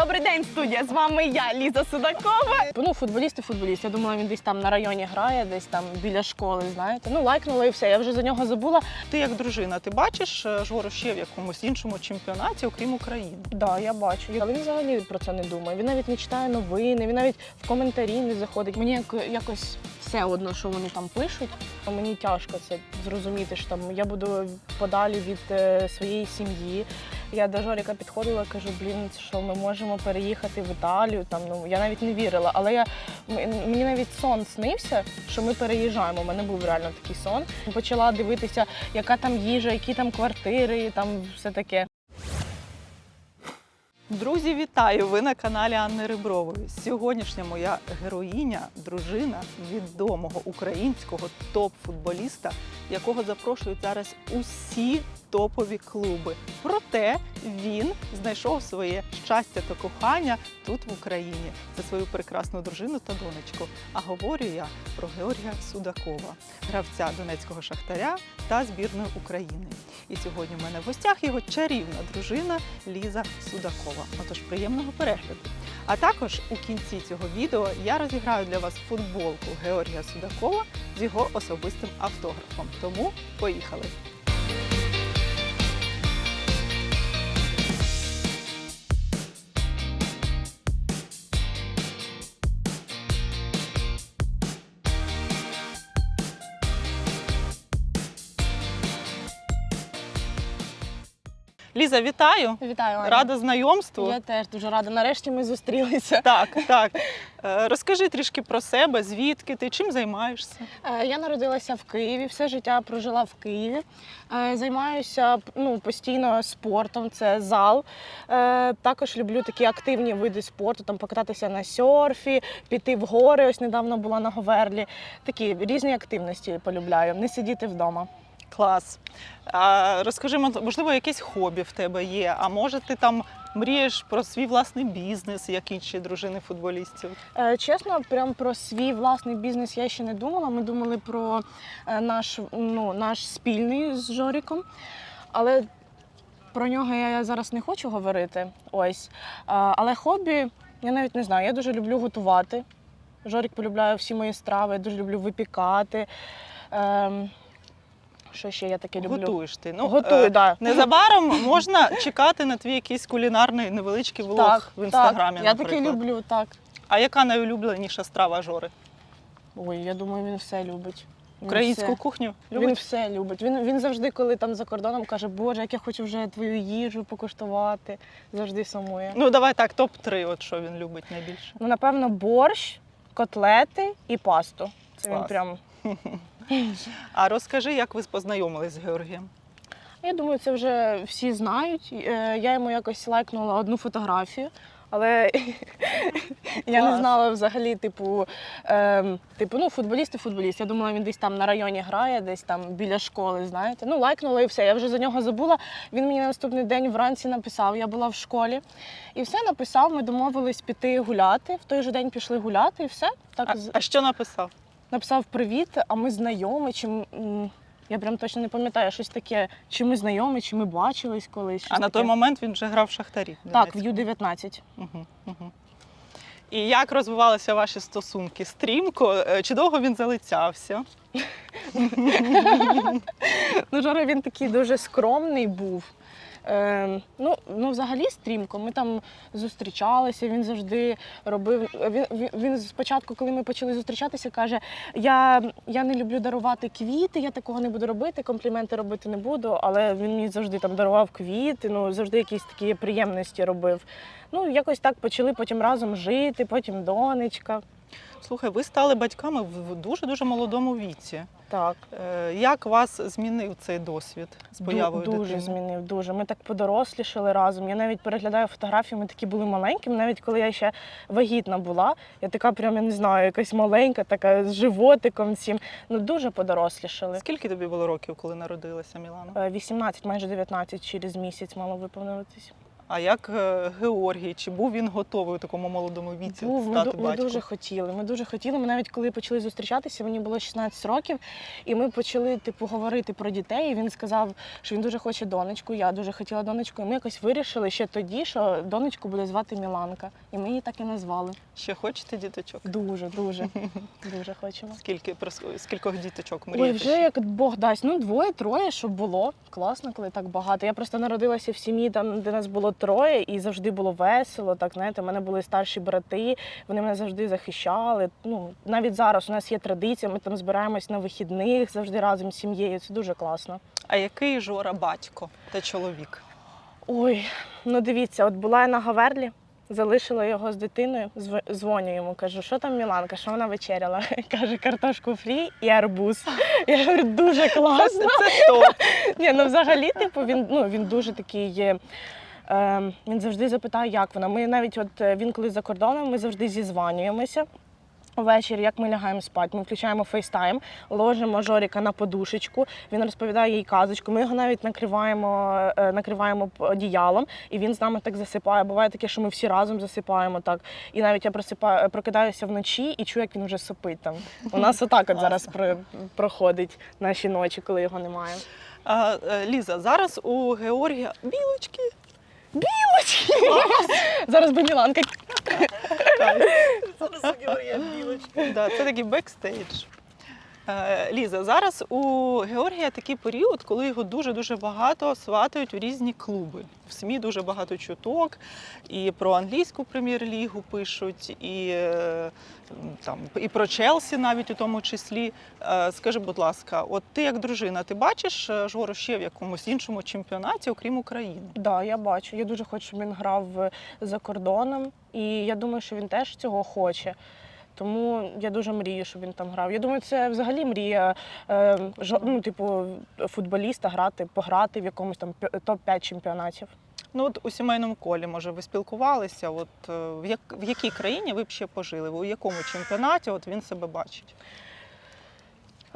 Добрий день, студія. З вами я, Ліза Судакова. Ну, футболіст і футболіст. Я думала, він десь там на районі грає, десь там біля школи, знаєте. Ну, лайкнула і все. Я вже за нього забула. Ти як дружина, ти бачиш е, Жору ще в якомусь іншому чемпіонаті, окрім України? Да, я бачу. Але він взагалі про це не думає. Він навіть не читає новини, він навіть в коментарі не заходить. Мені як, якось все одно, що вони там пишуть. Мені тяжко це зрозуміти, що там я буду подалі від е, своєї сім'ї. Я до Жоріка підходила, кажу, блін, що ми можемо переїхати в Італію. Там ну я навіть не вірила. Але я мені навіть сон снився, що ми переїжджаємо. У мене був реально такий сон. Почала дивитися, яка там їжа, які там квартири, там все таке. Друзі, вітаю! Ви на каналі Анни Рибрової. Сьогоднішня моя героїня, дружина відомого українського топ-футболіста, якого запрошують зараз усі топові клуби. Проте він знайшов своє щастя та кохання тут в Україні. Це свою прекрасну дружину та донечку. А говорю я про Георгія Судакова, гравця Донецького шахтаря та збірної України. І сьогодні в мене в гостях його чарівна дружина Ліза Судакова. Отож, приємного перегляду. А також у кінці цього відео я розіграю для вас футболку Георгія Судакова з його особистим автографом. Тому поїхали! Ліза, вітаю! Вітаю, Аня. Рада знайомству. Я теж дуже рада. Нарешті ми зустрілися. Так, так. Е, Розкажи трішки про себе, звідки ти, чим займаєшся? Е, Я народилася в Києві, все життя прожила в Києві. Е, Займаюся ну, постійно спортом, це зал. Також люблю такі активні види спорту, там покататися на серфі, піти в гори. Ось недавно була на Говерлі. Такі різні активності полюбляю, не сидіти вдома. Клас. А, розкажи, мо- можливо, якесь хобі в тебе є, а може ти там мрієш про свій власний бізнес, як інші дружини футболістів? Е, Чесно, прям про свій власний бізнес я ще не думала. Ми думали про е, наш, ну, наш спільний з Жоріком. Але про нього я зараз не хочу говорити. Ось. Але хобі, я навіть не знаю. Я дуже люблю готувати. Жорік полюбляє всі мої страви, я дуже люблю випікати. Що ще я таке люблю? Готуєш ти. Ну, Готую, е, да. Незабаром можна чекати на твій якийсь кулінарний невеличкий влог Так, в інстаграмі. так, я наприклад. таке люблю, так. А яка найулюбленіша страва Жори? Ой, я думаю, він все любить. Він Українську все. кухню? Він все любить. Він, він завжди, коли там за кордоном, каже, Боже, як я хочу вже твою їжу покуштувати. Завжди сумує. Ну давай так, топ-3, от що він любить найбільше. Ну, напевно, борщ, котлети і пасту. Це він прям. А розкажи, як ви познайомились з Георгієм? Я думаю, це вже всі знають. Е, Я йому якось лайкнула одну фотографію. Але я не знала взагалі, типу, ем, типу, ну, футболіст і футболіст. Я думала, він десь там на районі грає, десь там біля школи, знаєте. Ну, лайкнула і все. Я вже за нього забула. Він мені на наступний день вранці написав, я була в школі. І все написав, ми домовились піти гуляти. В той же день пішли гуляти, і все. Так А, а що написав? Написав привіт, а ми знайомі. Чи м, я прям точно не пам'ятаю щось таке, чи ми знайомі, чи ми бачились колись. А щось на той момент він вже грав в Шахтарі. Так, в Донецькому. Ю-19. Угу, угу. І як розвивалися ваші стосунки? Стрімко? Е, Чи довго він залицявся? Ну, Жора він такий дуже скромний був. Е, ну, ну, взагалі стрімко. Ми там зустрічалися, він завжди робив. Він, він, він спочатку, коли ми почали зустрічатися, каже: я, я не люблю дарувати квіти, я такого не буду робити, компліменти робити не буду, але він мені завжди там дарував квіти, ну завжди якісь такі приємності робив. Ну, якось так почали потім разом жити, потім донечка. Слухай, ви стали батьками в дуже-дуже молодому віці. Так. Е, Як вас змінив цей досвід з появою дуже дитини? змінив. Дуже. Ми так подорослішали разом. Я навіть переглядаю фотографії, ми такі були маленькими, навіть коли я ще вагітна була. Я така, прям, я не знаю, якась маленька, така з животиком всім. Ну дуже подорослішали. Скільки тобі було років, коли народилася Мілана? Е, 18, майже 19 через місяць мало виповнюватись. А як е, Георгій? Чи був він готовий у такому молодому віці Був, ми, стати ми батьком? дуже хотіли. Ми дуже хотіли. Ми навіть коли почали зустрічатися, мені було 16 років, і ми почали типу говорити про дітей. І він сказав, що він дуже хоче донечку. Я дуже хотіла донечку. І ми якось вирішили ще тоді, що донечку буде звати Міланка. І ми її так і назвали. Ще хочете діточок? Дуже, дуже, дуже хочемо. Скільки про скількох діточок Ой, вже як Бог дасть. Ну, двоє, троє, щоб було. Класно, коли так багато. Я просто народилася в сім'ї, там, де нас було троє, і завжди було весело. Так, знаєте, у мене були старші брати, вони мене завжди захищали. Ну, навіть зараз у нас є традиція, ми там збираємось на вихідних завжди разом з сім'єю. Це дуже класно. А який Жора батько та чоловік? Ой, ну дивіться, от була я на Гаверлі. Залишила його з дитиною, зв- дзвоню йому, кажу, що там Міланка, що вона вечеряла? Каже, картошку фрі і арбуз. Я говорю, дуже класно. Це то. Ні, ну взагалі, типу, він, ну, він дуже такий. є, Е, він завжди запитає, як вона. Ми навіть, от е, він коли за кордоном, ми завжди зізванюємося. Ввечері, як ми лягаємо спати, ми включаємо фейстайм, ложимо Жоріка на подушечку, він розповідає їй казочку. Ми його навіть накриваємо, е, накриваємо одіялом, і він з нами так засипає. Буває таке, що ми всі разом засипаємо так. І навіть я просипаю, прокидаюся вночі і чую, як він вже сопить там. У нас отак от зараз про, проходить наші ночі, коли його немає. А, е, Ліза, зараз у Георгія білочки. Зараз би Міланка. Зараз Георгія білочки. Це такий бекстейдж. Е, Ліза, зараз у Георгія такий період, коли його дуже-дуже багато сватають у різні клуби. В СМІ дуже багато чуток, і про англійську прем'єр-лігу пишуть, і, е, там, і про Челсі навіть у тому числі. Е, Скажи, будь ласка, от ти як дружина, ти бачиш Жору ще в якомусь іншому чемпіонаті, окрім України? Да, я бачу. Я дуже хочу, щоб він грав за кордоном, і я думаю, що він теж цього хоче. Тому я дуже мрію, щоб він там грав. Я думаю, це взагалі мрія е, ну, типу, футболіста грати, пограти в якомусь там топ-5 чемпіонатів. Ну от у сімейному колі, може, ви спілкувалися? От е, в, як, в якій країні ви б ще пожили? У якому чемпіонаті от він себе бачить?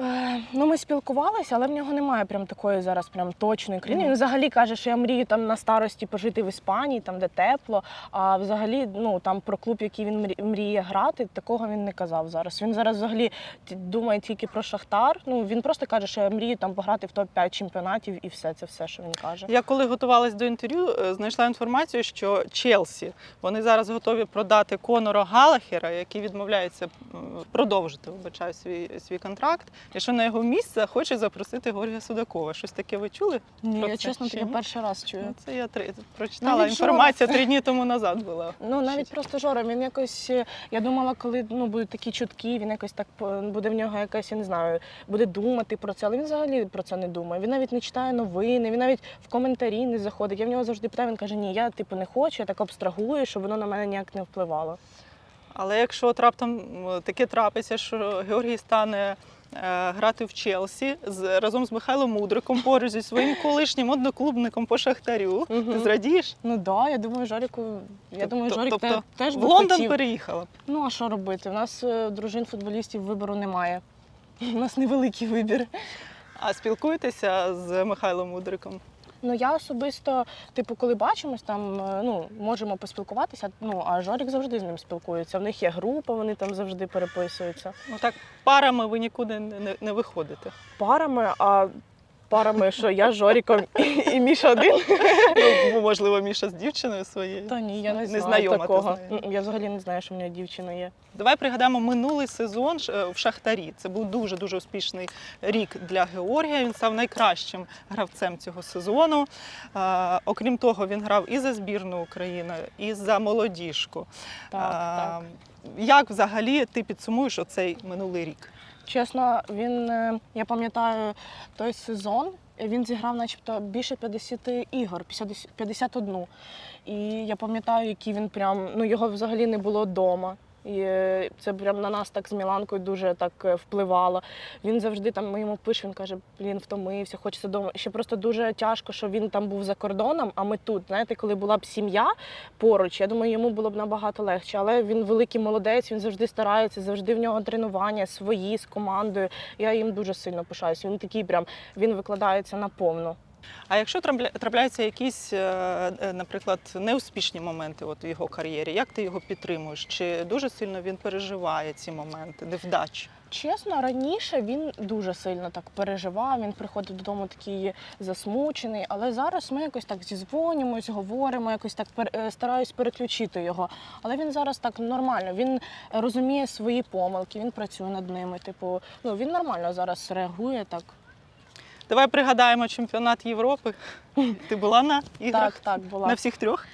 Е, Ну, ми спілкувалися, але в нього немає прям такої зараз прям точної країни. Він взагалі каже, що я мрію там на старості пожити в Іспанії, там де тепло. А взагалі, ну там про клуб, який він мрі- мріє грати, такого він не казав зараз. Він зараз взагалі думає тільки про Шахтар. Ну він просто каже, що я мрію там пограти в топ-5 чемпіонатів, і все це все, що він каже. Я коли готувалась до інтерв'ю, е, знайшла інформацію, що Челсі вони зараз готові продати Конора Галахера, який відмовляється продовжити вибачаю, свій, свій контракт. І що на його місце хоче запросити Георгія Судакова. Щось таке ви чули? Ні, про я це чесно таке перший раз чую. Ну, Це я три прочитала Навіть інформація три дні тому назад була. Ну навіть Щось. просто Жора, він якось. е, Я думала, коли ну будуть такі чутки, він якось так буде в нього якась, я не знаю, буде думати про це. Але він взагалі про це не думає. Він навіть не читає новини, він навіть в коментарі не заходить. Я в нього завжди питаю, він каже, ні, я типу не хочу, я так абстрагую, щоб воно на мене ніяк не впливало. Але якщо от раптом таке трапиться, що Георгій стане е, грати в Челсі з разом з Михайлом Мудриком поруч зі своїм колишнім одноклубником по Шахтарю, Угу. ти зрадієш? Ну да, я думаю, Жоріку. Я думаю, Жорік тобто те- теж В би Лондон хотів. переїхала. б. Ну а що робити? У нас е, дружин футболістів вибору немає. У нас невеликий вибір. А спілкуєтеся з Михайлом Мудриком? Ну я особисто, типу, коли бачимось, там е, ну можемо поспілкуватися. Ну а Жорік завжди з ним спілкується. В них є група, вони там завжди переписуються Ну так парами ви нікуди не, не, не виходите. парами. А парами, що я з Жоріком і, і Міша один. Ну, можливо, Міша з дівчиною своєю. Та ні, я не, Не знаю знайома ти такого. з нею? Я взагалі не знаю, що в мене дівчина є. Давай пригадаємо минулий сезон е, в Шахтарі. Це був дуже дуже успішний рік для Георгія. Він став найкращим гравцем цього сезону. Е, окрім того, він грав і за збірну України, і за молодіжку. Так, Е, так. Як взагалі ти підсумуєш оцей минулий рік? Чесно, він е, я пам'ятаю той сезон. Він зіграв, начебто, більше 50 ігор, 50 51. І я пам'ятаю, який він прям ну його взагалі не було вдома. І е, це прям на нас так з Міланкою дуже так е, впливало. Він завжди там ми йому пише, він каже, блін, втомився, хочеться вдома. Ще просто дуже тяжко, що він там був за кордоном, а ми тут. Знаєте, коли була б сім'я поруч, я думаю, йому було б набагато легше. Але він великий молодець, він завжди старається, завжди в нього тренування свої з командою. Я їм дуже сильно пишаюся. Він такий прям він викладається на повну. А якщо трапляються якісь, е, е, наприклад, неуспішні моменти от в його кар'єрі, як ти його підтримуєш? Чи дуже сильно він переживає ці моменти, невдач? Чесно, раніше він дуже сильно так переживав. Він приходив додому такий засмучений. Але зараз ми якось так зізвонюємось, говоримо, якось так е, стараюсь переключити його. Але він зараз так нормально. Він розуміє свої помилки, він працює над ними. Типу, ну він нормально зараз реагує так. Давай пригадаємо чемпіонат Європи. Ти була на іграх? Так, так була. На всіх трьох?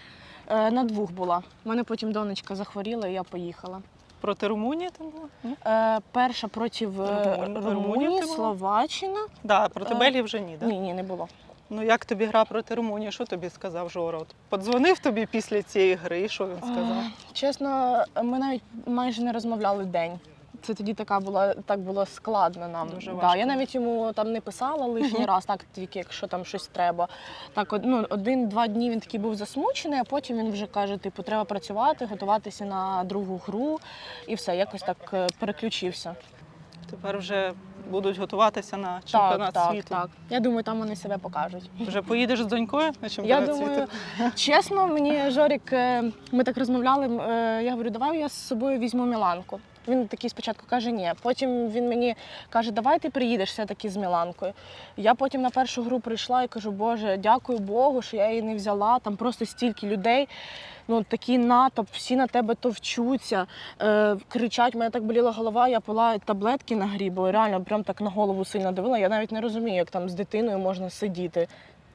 Е, на двох була. У мене потім донечка захворіла, і я поїхала. Проти Румунії ти була? Ні? Е, перша проти е, Румунії Румунії? Словаччина. Да, проти Е, Бельгії вже ні, да? Ні, ні, не було. Ну як тобі гра проти Румунії? Що тобі сказав Жора? От подзвонив тобі після цієї гри, і що він сказав? Е, Чесно, ми навіть майже не розмовляли день. Це тоді така була так було складно нам. Дуже да, я навіть йому там не писала лишній раз, так тільки якщо там щось треба. Так, ну, один-два дні він такий був засмучений, а потім він вже каже: типу, треба працювати, готуватися на другу гру, і все, якось так е, переключився. Тепер вже будуть готуватися на чемпіонат так, світу. так, так. Я думаю, там вони себе покажуть. Вже поїдеш з донькою на Я чемпіонат думаю, світу? чесно, мені Жорік, е, ми так розмовляли. е, Я говорю, давай я з собою візьму Міланку. Він такий спочатку каже, ні. Потім він мені каже, давай ти приїдеш все-таки з Міланкою. Я потім на першу гру прийшла і кажу, Боже, дякую Богу, що я її не взяла. Там просто стільки людей. Ну, такий натовп, всі на тебе товчуться, е, кричать, мене так боліла голова, я пила таблетки на грі, бо реально прям так на голову сильно дивила. Я навіть не розумію, як там з дитиною можна сидіти.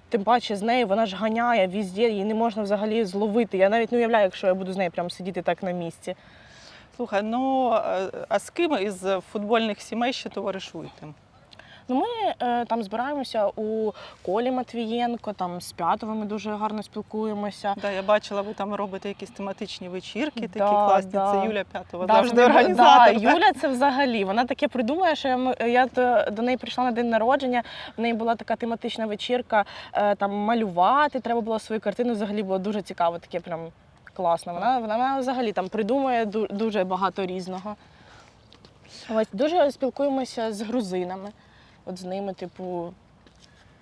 Тим паче з нею вона ж ганяє візде, її не можна взагалі зловити. Я навіть не уявляю, якщо я буду з нею прям сидіти так на місці. Слухай, ну е, а з ким із футбольних сімей ще товаришуєте? Ну, ми е, там збираємося у Колі Матвієнко, там з П'ятого ми дуже гарно спілкуємося. Да, я бачила, ви там робите якісь тематичні вечірки, такі Да, класні. да. Це Юля П'ятова, Да, завжди організатор. Да, Юля це взагалі. Вона таке придумає, що я, я до, до неї прийшла на день народження. В неї була така тематична вечірка, е, там малювати треба було свою картину. Взагалі було дуже цікаво, таке прям класно. Вона, вона, вона взагалі там придумує дуже багато різного. Ось дуже спілкуємося з грузинами. От з ними, типу,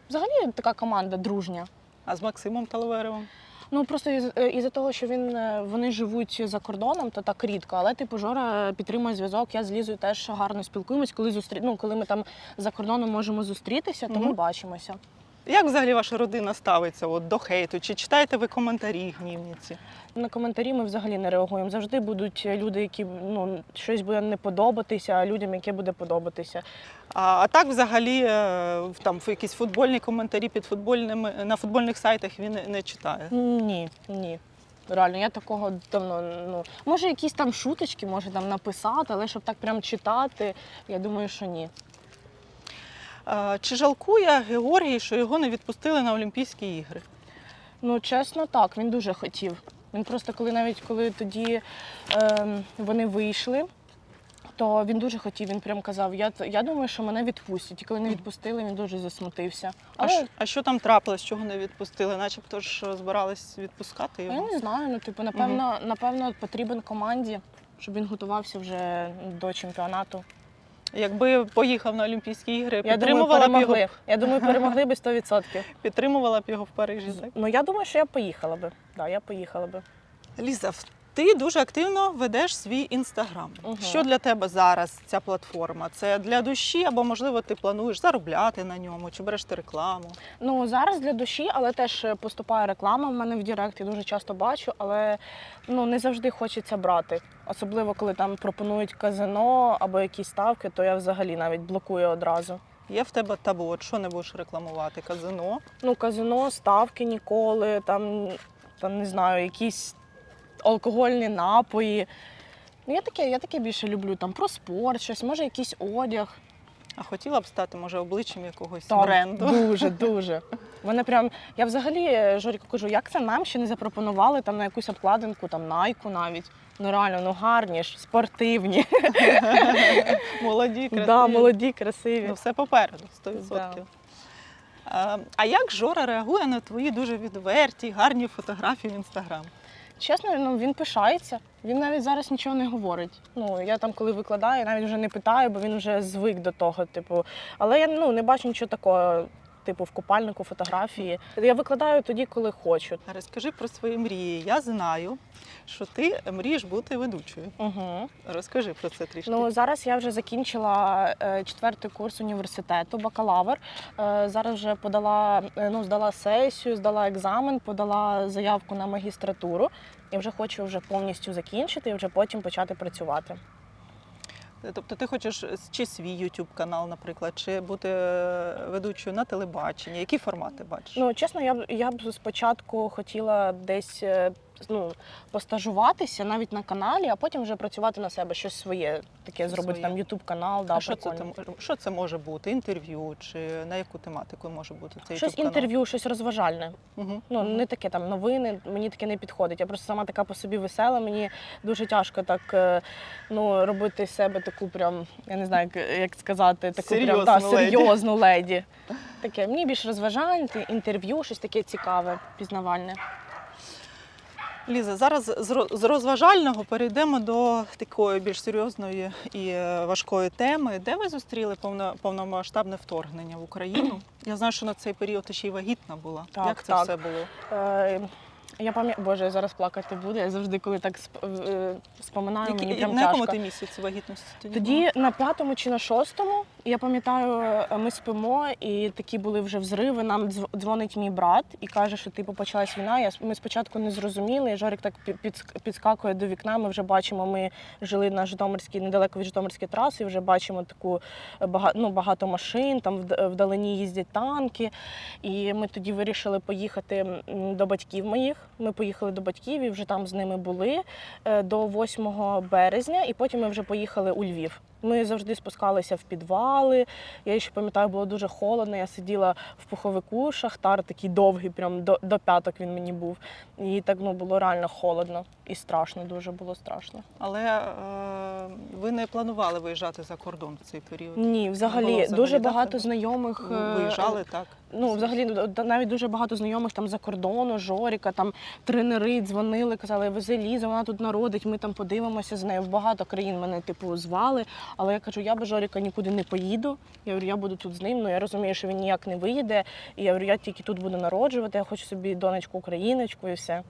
взагалі така команда дружня. А з Максимом Талверовим? Ну просто із, із-за того, що він е, вони живуть за кордоном, то так рідко. Але типу Жора підтримує зв'язок. Я з Лізою теж гарно спілкуємось. Коли зустрі... ну, коли ми там за кордоном можемо зустрітися, то ми бачимося. Як взагалі ваша родина ставиться от, до хейту? Чи читаєте ви коментарі гнівниці? На коментарі ми взагалі не реагуємо. Завжди будуть люди, які ну щось буде не подобатися, а людям, яке буде подобатися. А, а так, взагалі, е, там якісь футбольні коментарі під футбольними на футбольних сайтах він не читає. Ні, ні. Реально, я такого давно ну може якісь там шуточки, може там написати, але щоб так прям читати, я думаю, що ні. Чи жалкує Георгій, що його не відпустили на Олімпійські ігри? Ну, чесно, так, він дуже хотів. Він просто коли навіть коли тоді ем, вони вийшли, то він дуже хотів. Він прям казав: я, я думаю, що мене відпустять. І коли не відпустили, він дуже засмутився. А, Але що, а що там трапилось, чого не відпустили? Начебто ж е, збирались відпускати я його. не знаю. Ну, типу, напевно, напевно, потрібен команді, щоб він готувався вже до чемпіонату. Якби поїхав на Олімпійські ігри, Я думаю, перемогли б його, Я думаю, перемогли би 100%. підтримувала б його в Парижі. Так? Ну я думаю, що я поїхала би. Да, я поїхала би. Ліза, в- ти дуже активно ведеш свій інстаграм. Мгм. Що для тебе зараз ця платформа? Це для душі, або можливо ти плануєш заробляти на ньому, чи береш ти рекламу? Ну зараз для душі, але теж поступає реклама в мене в Директ, я дуже часто бачу, але ну не завжди хочеться брати. Особливо коли там пропонують казино або якісь ставки, то я взагалі навіть блокую одразу. Є в тебе табу, от що не будеш рекламувати? Казино. Ну, казино, ставки ніколи, там, там не знаю, якісь алкогольні напої. Ну, я таке, я таке більше люблю. Там про спорт, щось, може, якийсь одяг. А хотіла б стати, може, обличчям якогось Так, бренду. Дуже, дуже. Мене прям. Я взагалі е, Жоріку кажу, як це нам ще не запропонували там на якусь обкладинку, там найку навіть. Ну реально, ну гарні ж, спортивні. Молоді, красиві. Да, молоді, красиві. Ну, все попереду, 100%. Да. А, а як Жора реагує на твої дуже відверті, гарні фотографії в інстаграм? Чесно, ну він пишається. Він навіть зараз нічого не говорить. Ну я там, коли викладаю, навіть вже не питаю, бо він вже звик до того. Типу, але я ну не бачу нічого такого. Типу в купальнику фотографії. Я викладаю тоді, коли хочу. Розкажи про свої мрії. Я знаю, що ти мрієш бути ведучою. Угу. Розкажи про це трішки. Ну зараз я вже закінчила е, четвертий курс університету, бакалавр. Е, зараз вже подала, е, ну здала сесію, здала екзамен, подала заявку на магістратуру. І вже хочу вже повністю закінчити і вже потім почати працювати. Тобто ти хочеш чи свій YouTube канал, наприклад, чи бути е, ведучою на телебаченні? Які формати бачиш? Ну чесно, я б я б спочатку хотіла десь е, ну, постажуватися навіть на каналі, а потім вже працювати на себе щось своє, таке зробити Своє. там Ютуб канал. Да, а що це, прикольно. що це може бути? Інтерв'ю чи на яку тематику може бути цей Щось інтерв'ю, щось розважальне. Угу. Ну не таке там новини, мені таке не підходить. Я просто сама така по собі весела. Мені дуже тяжко так е, ну робити з себе таку прям, я не знаю, як, як сказати, таку прям Серйозну та, леді. серйозну леді. Таке мені більш розважальне, інтерв'ю, щось таке цікаве, пізнавальне. Ліза, зараз з розважального перейдемо до такої більш серйозної і е, важкої теми. Де ви зустріли повно, повномасштабне вторгнення в Україну? Я знаю, що на цей період ще й вагітна була. Так, Як це так. все було? Е, я пам'ятаю, боже, я зараз плакати буду. Я завжди, коли так е, споминаю, Які- мені прям на якому тяжко. ти місяці вагітності тоді? Тоді на п'ятому чи на шостому, я пам'ятаю, е, ми спимо, і такі були вже взриви. Нам дз- дзвонить мій брат і каже, що типу почалась війна. Я ми спочатку не зрозуміли. і Жорик так пі- підскакує до вікна. Ми вже бачимо. Ми жили на Житомирській, недалеко від Житомирської траси. і Вже бачимо таку багато, ну, багато машин. Там вдалині їздять танки. І ми тоді вирішили поїхати до батьків моїх. Ми поїхали до батьків і вже там з ними були е, до 8 березня, і потім ми вже поїхали у Львів. Ми завжди спускалися в підвали. Я ще пам'ятаю, було дуже холодно. Я сиділа в пуховику, шахтар такий довгий, прям до, до п'яток він мені був. І так ну було реально холодно і страшно, дуже було страшно. Але е, ви не планували виїжджати за кордон в цей період? Ні, взагалі, взагалі, дуже багато тебе? знайомих Ви е, Виїжджали так? Ну, взагалі, ну, навіть дуже багато знайомих там за кордону, Жоріка, там тренери дзвонили, казали, вези Ліза, вона тут народить, ми там подивимося з нею. В багато країн мене, типу, звали. Але я кажу, я без Жоріка нікуди не поїду. Я говорю, я буду тут з ним. Ну я розумію, що він ніяк не виїде. І я говорю, я тільки тут буду народжувати, я хочу собі донечку україночку і все.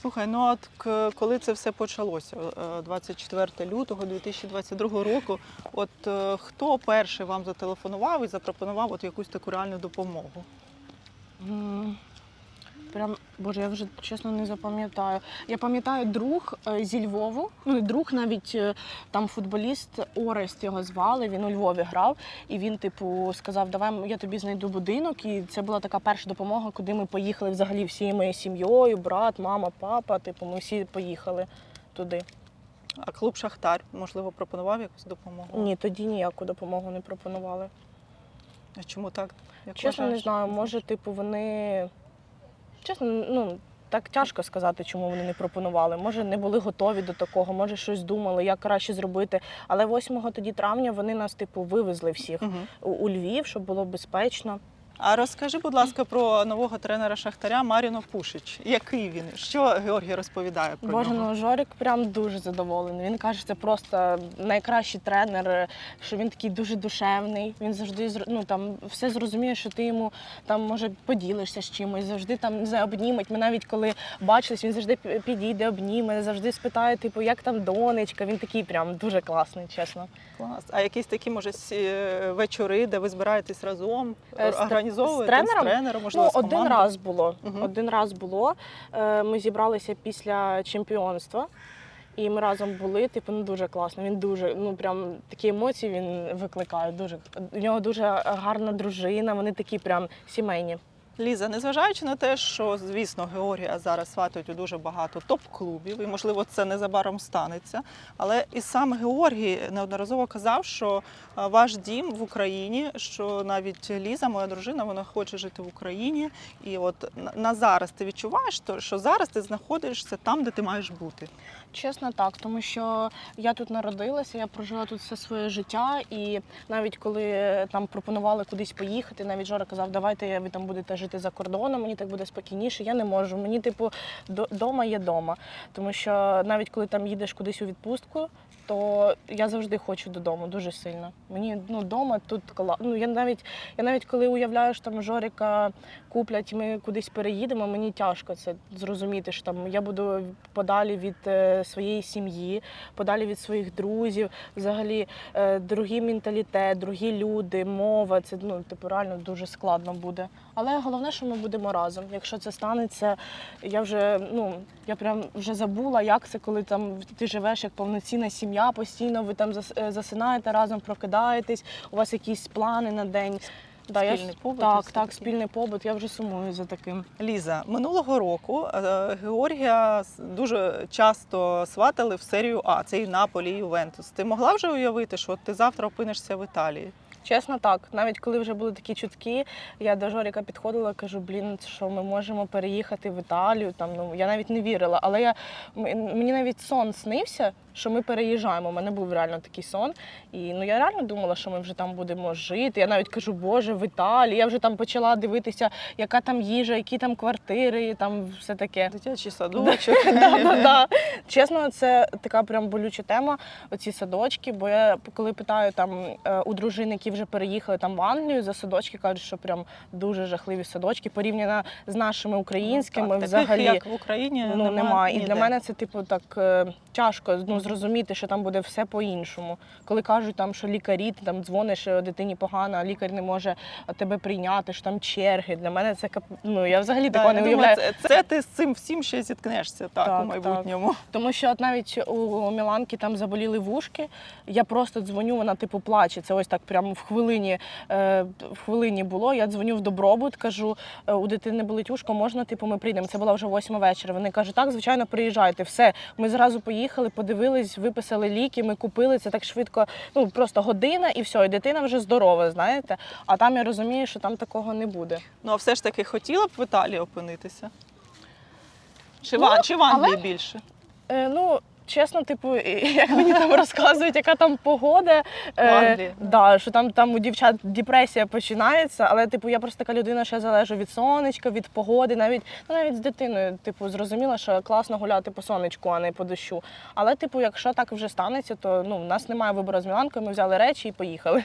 Слухай, ну от коли це все почалося, е, 24 лютого 2022 року, от е, хто перший вам зателефонував і запропонував от якусь таку реальну допомогу? Прям, боже, я вже чесно не запам'ятаю. Я пам'ятаю друг е, зі Львову. Ну, друг навіть е, там футболіст Орест його звали. Він у Львові грав, і він, типу, сказав: Давай я тобі знайду будинок. І це була така перша допомога, куди ми поїхали взагалі всією моєю сім'єю, брат, мама, папа. Типу, ми всі поїхали туди. А клуб Шахтар, можливо, пропонував якусь допомогу? Ні, тоді ніяку допомогу не пропонували. А чому так? Як Чесно, не знаю, може, типу, вони. Чесно, ну. Так тяжко сказати, чому вони не пропонували. Може, не були готові до такого, може щось думали, як краще зробити. Але 8 тоді травня вони нас, типу, вивезли всіх угу. у, у Львів, щоб було безпечно. А розкажи, будь ласка, про нового тренера Шахтаря Маріно Пушич. Який він? Що Георгій розповідає про Боже, нього? ну Жорик прям дуже задоволений. Він каже, це просто найкращий тренер, що він такий дуже душевний. Він завжди ну, там, все зрозуміє, що ти йому там може поділишся з чимось, завжди там не знаю, обнімить. Ми навіть коли бачились, він завжди підійде, обніме, завжди спитає, типу, як там донечка. Він такий прям дуже класний, чесно. Клас. А якісь такі, може, сі- вечори, де ви збираєтесь разом, Е, організовуєте з тренером? з тренером, можливо, ну, з один раз було. Угу. Один раз було. Е, Ми зібралися після чемпіонства. І ми разом були, типу, ну дуже класно. Він дуже, ну прям такі емоції він викликає. Дуже у нього дуже гарна дружина. Вони такі прям сімейні. Ліза, незважаючи на те, що звісно Георгія зараз сватають у дуже багато топ-клубів, і можливо це незабаром станеться. Але і сам Георгій неодноразово казав, що ваш дім в Україні, що навіть Ліза, моя дружина, вона хоче жити в Україні. І от на- на зараз ти відчуваєш, що зараз ти знаходишся там, де ти маєш бути. Чесно, так, тому що я тут народилася, я прожила тут все своє життя, і навіть коли е, там пропонували кудись поїхати, навіть Жора казав, давайте ви там будете жити за кордоном, мені так буде спокійніше. Я не можу. Мені, типу, до- дома є дома. Тому що навіть коли там їдеш кудись у відпустку, то я завжди хочу додому дуже сильно. Мені ну вдома тут. Ну я навіть я навіть коли уявляю, що там Жорика куплять, ми кудись переїдемо. Мені тяжко це зрозуміти. що там я буду подалі від е, своєї сім'ї, подалі від своїх друзів. Взагалі, е, другий менталітет, другі люди, мова. Це ну типу реально дуже складно буде. Але головне, що ми будемо разом. Якщо це станеться, я вже ну я прям вже забула, як це, коли там ти живеш як повноцінна сім'я, постійно ви там зас- е, засинаєте разом, прокидаєтесь, у вас якісь плани на день. Да, я, Спільний побут так, так, таке. спільний побут. Я вже сумую за таким. Ліза, минулого року е, Георгія дуже часто сватали в серію А. Це і Наполі, і Ювентус. Ти могла вже уявити, що ти завтра опинишся в Італії? Чесно, так. Навіть коли вже були такі чутки, я до Жоріка підходила, кажу, блін, що ми можемо переїхати в Італію. Там ну я навіть не вірила. Але я мені навіть сон снився, що ми переїжджаємо. У мене був реально такий сон. І ну я реально думала, що ми вже там будемо жити. Я навіть кажу, Боже, в Італії. Я вже там почала дивитися, яка там їжа, які там квартири, там все таке. Дитячий садочок. Чесно, це така прям болюча тема. Оці садочки. Бо я коли питаю там е, у дружин, які вже переїхали там в Англію за садочки, кажуть, що прям дуже жахливі садочки, порівняно з нашими українськими, Так, взагалі. Таких, як в Україні, Ну немає. І для мене це типу так е, тяжко ну, зрозуміти, що там буде все по-іншому. Коли кажуть, там, що лікарі, ти там дзвониш е, дитині погано, а лікар не може тебе прийняти, що там черги. Для мене це кап- ну я взагалі такого не думаю, уявляю. це, це ти з цим всім ще зіткнешся так, Так, у майбутньому. Тому що от навіть у Міланки там заболіли вушки. Я просто дзвоню, вона типу плаче. Це ось так прямо в хвилині, е, в хвилині було. Я дзвоню в добробут, кажу, «Е, у дитини болить вушко, можна, типу, ми прийдемо. Це була вже восьма вечора. Вони кажуть, так, звичайно, приїжджайте. Все. Ми зразу поїхали, подивились, виписали ліки, ми купили це так швидко. Ну просто година і все, і дитина вже здорова, знаєте. А там я розумію, що там такого не буде. Ну а все ж таки хотіла б в Італії опинитися? Чи, Ну, в, Англії але- більше? Е, ну, чесно, типу, як мені там розказують, яка там погода. Англії? да, що там, там у дівчат депресія починається, але типу, я просто така людина, що я залежу від сонечка, від погоди, навіть ну, навіть з дитиною, типу, зрозуміла, що класно гуляти по сонечку, а не по дощу. Але, типу, якщо так вже станеться, то ну, в нас немає вибору з Міланкою, ми взяли речі і поїхали.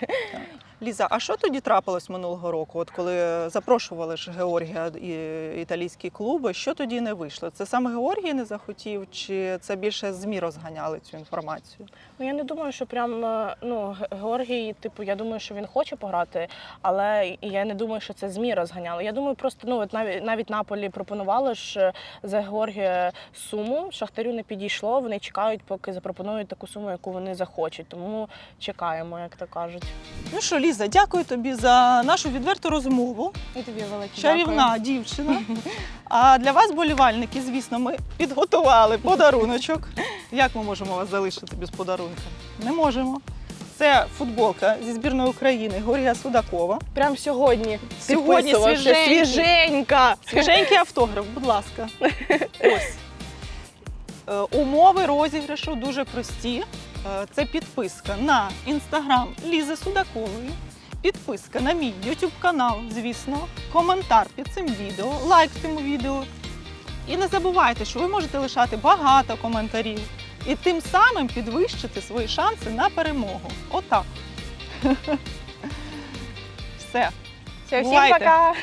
Ліза, а що тоді трапилось минулого року? От коли запрошували ж Георгія і італійські клуби, що тоді не вийшло? Це саме Георгій не захотів, чи це більше ЗМІ розганяли цю інформацію? Ну я не думаю, що прям е, ну Георгій, типу, я думаю, що він хоче пограти, але я не думаю, що це змі розганяли. Я думаю, просто ну от навіть навіть Наполі пропонувало ж е, за Георгія суму. Шахтарю не підійшло. Вони чекають, поки запропонують таку суму, яку вони захочуть. Тому чекаємо, як то кажуть. Ну що, Ліза, дякую тобі за нашу відверту розмову. І тобі велике Чарівна дівчина. А для вас, болівальники, звісно, ми підготували подаруночок. Як ми можемо вас залишити без подарунка? Не можемо. Це футболка зі збірної України Горія Судакова. Прям сьогодні. Сьогодні свіженький. свіженька. Свіженький автограф, будь ласка. Ось. Е, Умови розіграшу дуже прості. Е, Це підписка на інстаграм Лізи Судакової, підписка на мій YouTube канал, звісно, коментар під цим відео, лайк цьому відео. І не забувайте, що ви можете лишати багато коментарів і тим самим підвищити свої шанси на перемогу. Отак. Все. Все, всім Бувайте. пока.